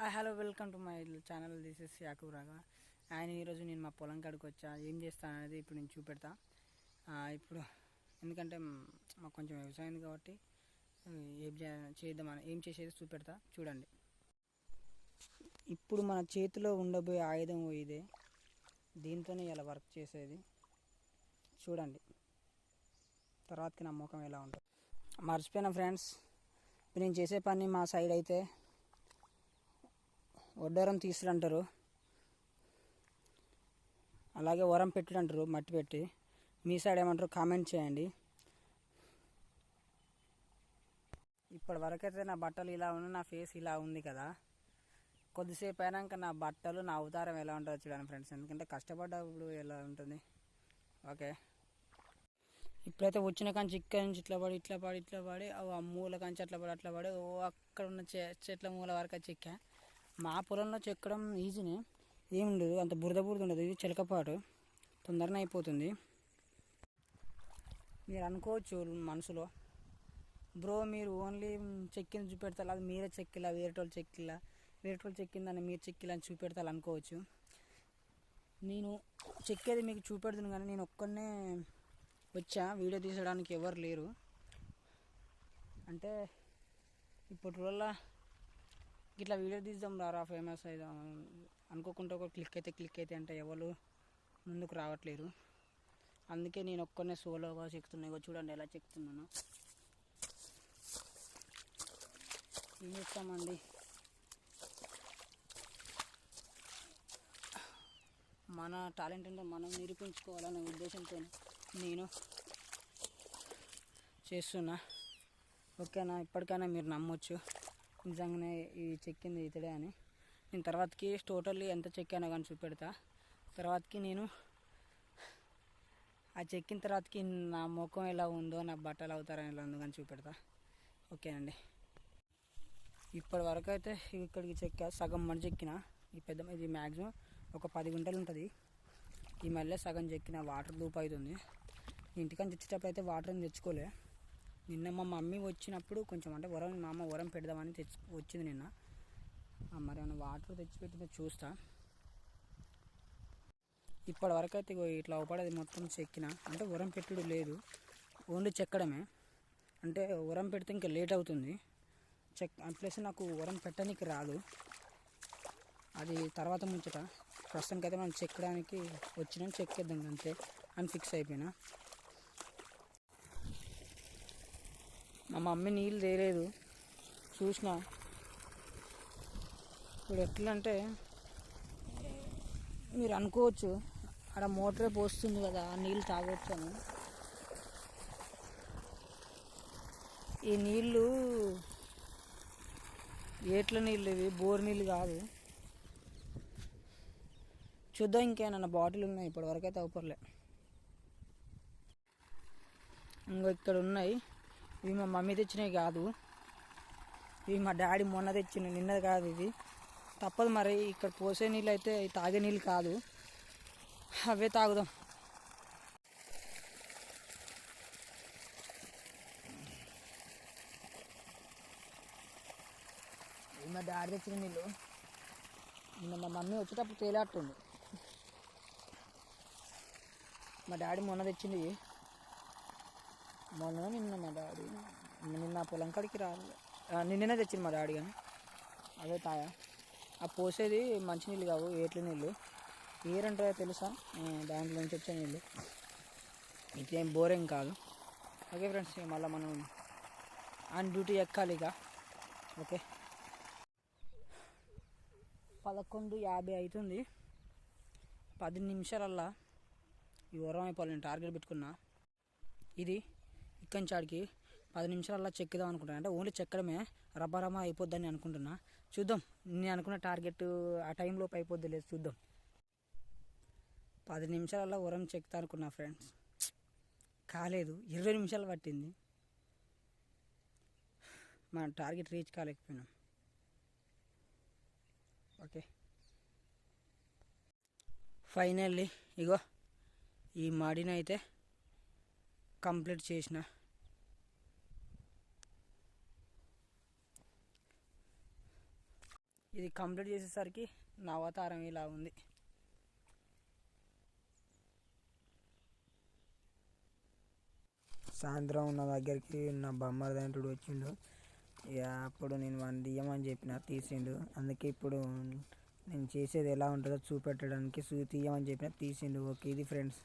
Hello welcome to my channel this is Yakub రాగా ఆయన ఈరోజు నేను మా పొలం కాడికి వచ్చా. ఏం చేస్తాను అనేది ఇప్పుడు నేను చూపెడతా. ఇప్పుడు ఎందుకంటే మాకు కొంచెం వ్యవసాయం కాబట్టి ఏం చేద్దామని ఏం చేసేది చూపెడతా. చూడండి. ఇప్పుడు మన చేతిలో ఉండబోయే ఆయుధం ఇదే. దీంతోనే ఇలా వర్క్ చేసేది. చూడండి. తర్వాతకి నా ముఖం ఎలా ఉంటుంది. మర్చిపోయిన ఫ్రెండ్స్ ఇప్పుడు నేను చేసే పని మా సైడ్ అయితే వడ్డారం తీసుడు అంటారు అలాగే వరం పెట్టుడు అంటారు మట్టి పెట్టి. మీ సైడ్ ఏమంటారు కామెంట్ చేయండి. ఇప్పటి వరకైతే నా బట్టలు ఇలా ఉన్నాయి నా ఫేస్ ఇలా ఉంది కదా. కొద్దిసేపు అయినాక నా బట్టలు నా అవతారం ఎలా ఉంటుందో చూడండి ఫ్రెండ్స్ ఎందుకంటే కష్టపడ్డప్పుడు ఎలా ఉంటుంది. ఓకే. ఇప్పుడైతే వచ్చిన కంచి ఇక్కడ నుంచి ఇట్లా పడి ఇట్లా పడి ఇట్లా పడి ఆ మూల కంచి అట్లా పడి అట్లా పడి ఓ అక్కడ ఉన్న చె చెట్ల మూల వరకు చిక్కా మా పొలంలో చెక్కడం ఈజీనే. ఏమి ఉండదు అంత బురద బురద ఉండదు ఇది చిలకపాటు. తొందరనే అయిపోతుంది. మీరు అనుకోవచ్చు మనసులో బ్రో మీరు ఓన్లీ చెక్కింది చూపెడతారు అది మీరే చెక్కిలా వేరేటోళ్ళు చెక్కిలా వేరేటోళ్ళు చెక్కిందని మీరు చెక్కిలా అని చూపెడతారు అనుకోవచ్చు. నేను చెక్కేది మీకు చూపెడుతుంది కానీ నేను ఒక్కనే వచ్చా వీడియో తీసడానికి ఎవరు లేరు. అంటే ఇప్పటి రోజుల ఇట్లా వీడియో తీద్దాం రారా ఫేమస్ అయిదాం. అనుకోకుండా ఒక క్లిక్ అయితే క్లిక్ అయితే అంటే ఎవరు ముందుకు రావట్లేరు. అందుకే నేను ఒక్కనే సోలోగా చెక్తున్నా ఇగో చూడండి ఎలా చెక్తున్నాను ఏం చెప్తామండి మన టాలెంట్ ఏంటో మనం నిరూపించుకోవాలనే ఉద్దేశంతో నేను చేస్తున్నా. ఓకేనా? ఇప్పటికైనా మీరు నమ్మొచ్చు. నిజంగానే ఈ చెక్కింది ఇతడే అని. నేను తర్వాతకి టోటల్లీ ఎంత చెక్కానో కానీ చూపెడతా. తర్వాతకి నేను ఆ చెక్కిన తర్వాతకి నా ముఖం ఎలా ఉందో నా బట్టలు అవుతారని ఎలా ఉందో కానీ చూపెడతా. ఓకేనండి. ఇప్పటి వరకు అయితే ఇక్కడికి చెక్క సగం మడి చెక్కిన. ఈ పెద్ద ఇది మ్యాక్సిమం ఒక పది గుంటలు ఉంటుంది. ఈ మళ్ళీ సగం చెక్కిన వాటర్ దూపు అవుతుంది. ఇంటికని తెచ్చేటప్పుడు అయితే వాటర్ ఏం తెచ్చుకోలే. నిన్న మా మమ్మీ వచ్చినప్పుడు కొంచెం అంటే వరం మా అమ్మ వరం పెడదామని తెచ్చు వచ్చింది నిన్న. మరి ఏమైనా వాటర్ తెచ్చిపెట్టిందో చూస్తా. ఇప్పటి వరకు అయితే ఇట్లా అవపడేది మొత్తం చెక్కిన. అంటే వరం పెట్టుడు లేదు. ఓన్లీ చెక్కడమే. అంటే వరం పెడితే ఇంకా లేట్ అవుతుంది. చెక్ ప్లస్ నాకు వరం పెట్టడానికి రాదు. అది తర్వాత ముంచట. ప్రస్తుతానికి అయితే మనం చెక్కడానికి వచ్చినాం చెక్కేద్దాం అంతే. అని ఫిక్స్ అయిపోయినా. మా మమ్మీ నీళ్ళు తేలేదు. చూసిన. ఇప్పుడు ఎట్లా అంటే మీరు అనుకోవచ్చు అక్కడ మోటరే పోస్తుంది కదా ఆ నీళ్ళు తాగొచ్చు అని. ఈ నీళ్ళు ఏట్ల నీళ్ళు ఇవి? బోర్ నీళ్ళు కాదు. చూద్దాం ఇంకేమన్నా బాటిల్ ఉన్నాయి ఇప్పటివరకు అయితే అవపర్లే. ఇంకా ఇక్కడ ఉన్నాయి. ఇవి మా మమ్మీ తెచ్చినవి కాదు. ఇవి మా డాడీ మొన్న తెచ్చిన నిన్నది కాదు ఇది. తప్పదు మరి ఇక్కడ పోసే నీళ్ళు అయితే తాగే నీళ్ళు కాదు. అవే తాగుదాం. ఇవి మా డాడీ తెచ్చిన నీళ్ళు. నిన్న మా మమ్మీ వచ్చేటప్పుడు తేలాడుతుంది మా డాడీ మొన్న తెచ్చింది. మొన్న నిన్న మా డాడీ నిన్న పొలం కాడికి రాలే. నిన్ననే తెచ్చింది మా డాడీ కానీ. అదే తాయా. ఆ పోసేది మంచినీళ్ళు కావు ఏట్ల నీళ్ళు. ఏరంటాయో తెలుసా? దాంట్లో నుంచి వచ్చే నీళ్ళు. ఇదేం బోరింగ్ కాదు. ఓకే ఫ్రెండ్స్ మళ్ళీ మనం ఆన్ డ్యూటీ ఎక్కాలి ఇక. ఓకే. పదకొండు యాభై అవుతుంది పది నిమిషాలల్లా ఈ ఓరం అయిపోవాలి నేను టార్గెట్ పెట్టుకున్నా. ఇది ఇక్కడి నుంచి ఆడికి పది నిమిషాలలో చెక్కిదాం అనుకుంటున్నా. అంటే ఓన్లీ చెక్కడమే రబ్బరమా అయిపోద్దని అనుకుంటున్నా. చూద్దాం. నేను అనుకున్న టార్గెట్ ఆ టైంలోపు అయిపోద్ది లేదు చూద్దాం. పది నిమిషాలలో ఉరం చెక్తా అనుకున్నా ఫ్రెండ్స్. కాలేదు ఇరవై నిమిషాలు పట్టింది. మన టార్గెట్ రీచ్ కాలేకపోయినాం. ఓకే. ఫైనల్లీ ఇగో ఈ మడినైతే అయితే కంప్లీట్ చేసిన. ఇది కంప్లీట్ చేసేసరికి నా అవతారం ఇలా ఉంది. సాయంత్రం నా దగ్గరికి నా బొమ్మరదంటుడు వచ్చిండు. ఇక అప్పుడు నేను వన్ తీయమని చెప్పిన తీసిండు. అందుకే ఇప్పుడు నేను చేసేది ఎలా ఉంటుందో చూపెట్టడానికి చూ తీయమని చెప్పిన తీసిండు. ఓకే ఇది ఫ్రెండ్స్.